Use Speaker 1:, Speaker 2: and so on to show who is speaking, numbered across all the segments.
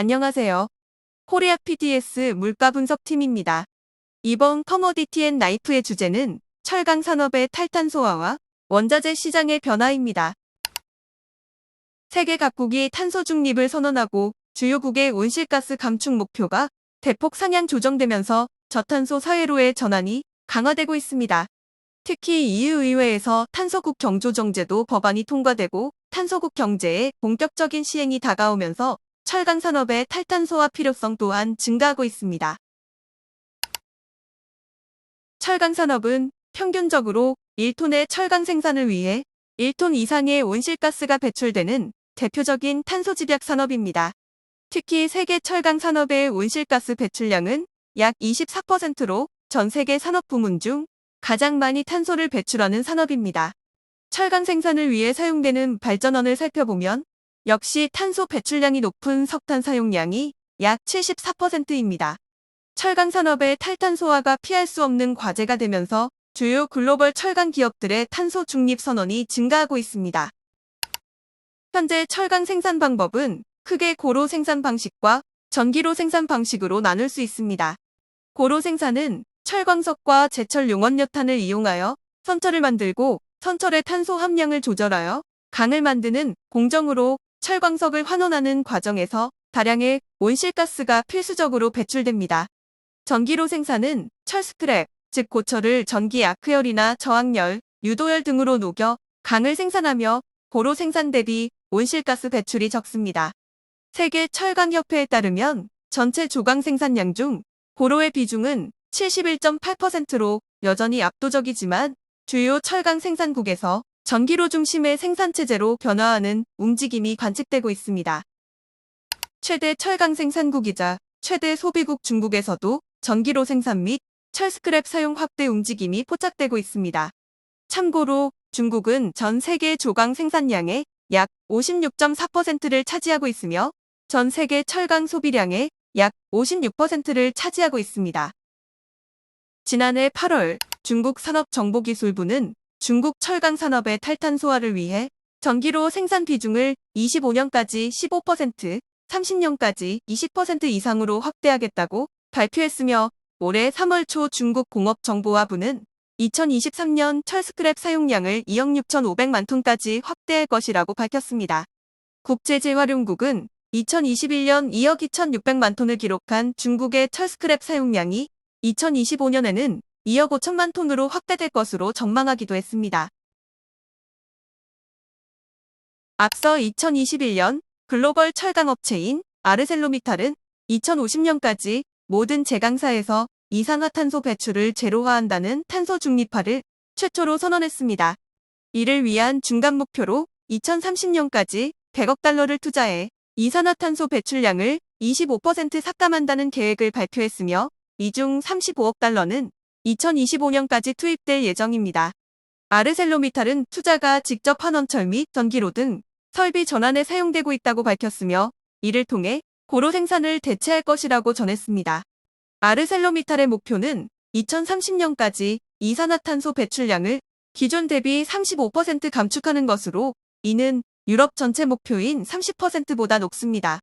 Speaker 1: 안녕하세요. 코리아 PDS 물가 분석팀입니다. 이번 커머디티 앤 나이프의 주제는 철강 산업의 탈탄 소화와 원자재 시장의 변화입니다. 세계 각국이 탄소 중립을 선언하고 주요국의 온실가스 감축 목표가 대폭 상향 조정되면서 저탄소 사회로의 전환이 강화되고 있습니다. 특히 EU 의회에서 탄소국 경조정제도 법안이 통과되고 탄소국 경제의 본격적인 시행이 다가오면서 철강 산업의 탈탄소화 필요성 또한 증가하고 있습니다. 철강 산업은 평균적으로 1톤의 철강 생산을 위해 1톤 이상의 온실가스가 배출되는 대표적인 탄소 집약 산업입니다. 특히 세계 철강 산업의 온실가스 배출량은 약 24%로 전 세계 산업 부문 중 가장 많이 탄소를 배출하는 산업입니다. 철강 생산을 위해 사용되는 발전원을 살펴보면 역시 탄소 배출량이 높은 석탄 사용량이 약 74%입니다. 철강 산업의 탈탄소화가 피할 수 없는 과제가 되면서 주요 글로벌 철강 기업들의 탄소 중립 선언이 증가하고 있습니다. 현재 철강 생산 방법은 크게 고로 생산 방식과 전기로 생산 방식으로 나눌 수 있습니다. 고로 생산은 철광석과 제철 용원여탄을 이용하여 선철을 만들고 선철의 탄소 함량을 조절하여 강을 만드는 공정으로 철광석을 환원하는 과정에서 다량의 온실가스가 필수적으로 배출됩니다. 전기로 생산은 철 스크랩, 즉 고철을 전기 아크열이나 저항열, 유도열 등으로 녹여 강을 생산하며 고로 생산 대비 온실가스 배출이 적습니다. 세계 철강협회에 따르면 전체 조강 생산량 중 고로의 비중은 71.8%로 여전히 압도적이지만 주요 철강 생산국에서 전기로 중심의 생산체제로 변화하는 움직임이 관측되고 있습니다. 최대 철강 생산국이자 최대 소비국 중국에서도 전기로 생산 및 철스크랩 사용 확대 움직임이 포착되고 있습니다. 참고로 중국은 전 세계 조강 생산량의 약 56.4%를 차지하고 있으며 전 세계 철강 소비량의 약 56%를 차지하고 있습니다. 지난해 8월 중국 산업정보기술부는 중국 철강 산업의 탈탄 소화를 위해 전기로 생산 비중을 25년까지 15%, 30년까지 20% 이상으로 확대하겠다고 발표했으며 올해 3월 초 중국 공업정보화부는 2023년 철스크랩 사용량을 2억 6,500만 톤까지 확대할 것이라고 밝혔습니다. 국제재활용국은 2021년 2억 2,600만 톤을 기록한 중국의 철스크랩 사용량이 2025년에는 2억 5천만 톤으로 확대될 것으로 전망하기도 했습니다. 앞서 2021년 글로벌 철강업체인 아르셀로미탈은 2050년까지 모든 제강사에서 이산화탄소 배출을 제로화한다는 탄소 중립화를 최초로 선언했습니다. 이를 위한 중간 목표로 2030년까지 100억 달러를 투자해 이산화탄소 배출량을 25% 삭감한다는 계획을 발표했으며 이 중 35억 달러는 2025년까지 투입될 예정입니다. 아르셀로미탈은 투자가 직접 환원철 및 전기로 등 설비 전환에 사용되고 있다고 밝혔으며 이를 통해 고로 생산을 대체할 것이라고 전했습니다. 아르셀로미탈의 목표는 2030년까지 이산화탄소 배출량을 기존 대비 35% 감축하는 것으로 이는 유럽 전체 목표인 30%보다 높습니다.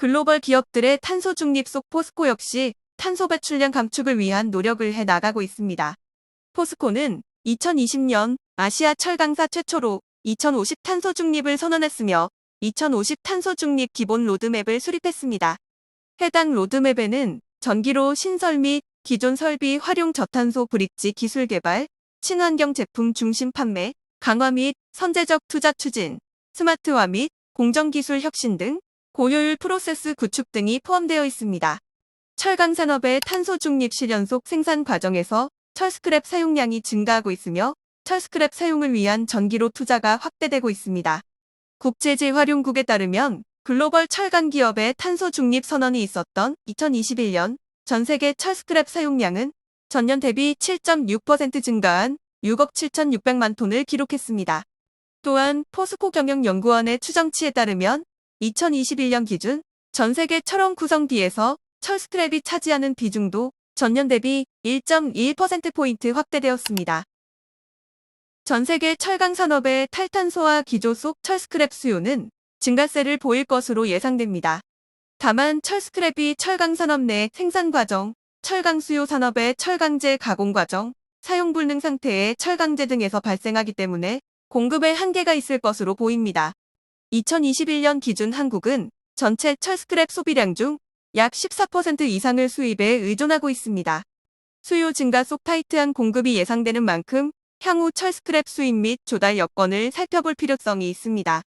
Speaker 1: 글로벌 기업들의 탄소 중립 속 포스코 역시 탄소 배출량 감축을 위한 노력을 해 나가고 있습니다. 포스코는 2020년 아시아 철강사 최초로 2050 탄소 중립을 선언했으며 2050 탄소 중립 기본 로드맵을 수립했습니다. 해당 로드맵에는 전기로 신설 및 기존 설비 활용 저탄소 브릿지 기술 개발, 친환경 제품 중심 판매, 강화 및 선제적 투자 추진, 스마트화 및 공정기술 혁신 등 고효율 프로세스 구축 등이 포함되어 있습니다. 철강 산업의 탄소 중립 실현 속 생산 과정에서 철스크랩 사용량이 증가하고 있으며 철스크랩 사용을 위한 전기로 투자가 확대되고 있습니다. 국제재활용국에 따르면 글로벌 철강 기업의 탄소 중립 선언이 있었던 2021년 전 세계 철스크랩 사용량은 전년 대비 7.6% 증가한 6억 7,600만 톤을 기록했습니다. 또한 포스코 경영연구원의 추정치에 따르면 2021년 기준 전 세계 철원 구성 비에서 철스크랩이 차지하는 비중도 전년 대비 1.1%포인트 확대되었습니다. 전 세계 철강 산업의 탈탄소화 기조 속 철스크랩 수요는 증가세를 보일 것으로 예상됩니다. 다만 철스크랩이 철강 산업 내 생산 과정, 철강 수요 산업의 철강제 가공 과정, 사용 불능 상태의 철강제 등에서 발생하기 때문에 공급에 한계가 있을 것으로 보입니다. 2021년 기준 한국은 전체 철 스크랩 소비량 중 약 14% 이상을 수입에 의존하고 있습니다. 수요 증가 속 타이트한 공급이 예상되는 만큼 향후 철 스크랩 수입 및 조달 여건을 살펴볼 필요성이 있습니다.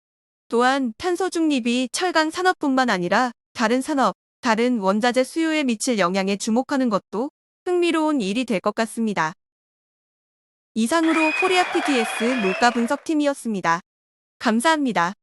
Speaker 1: 또한 탄소 중립이 철강 산업뿐만 아니라 다른 산업, 다른 원자재 수요에 미칠 영향에 주목하는 것도 흥미로운 일이 될 것 같습니다. 이상으로 코리아 PDS 물가 분석팀이었습니다. 감사합니다.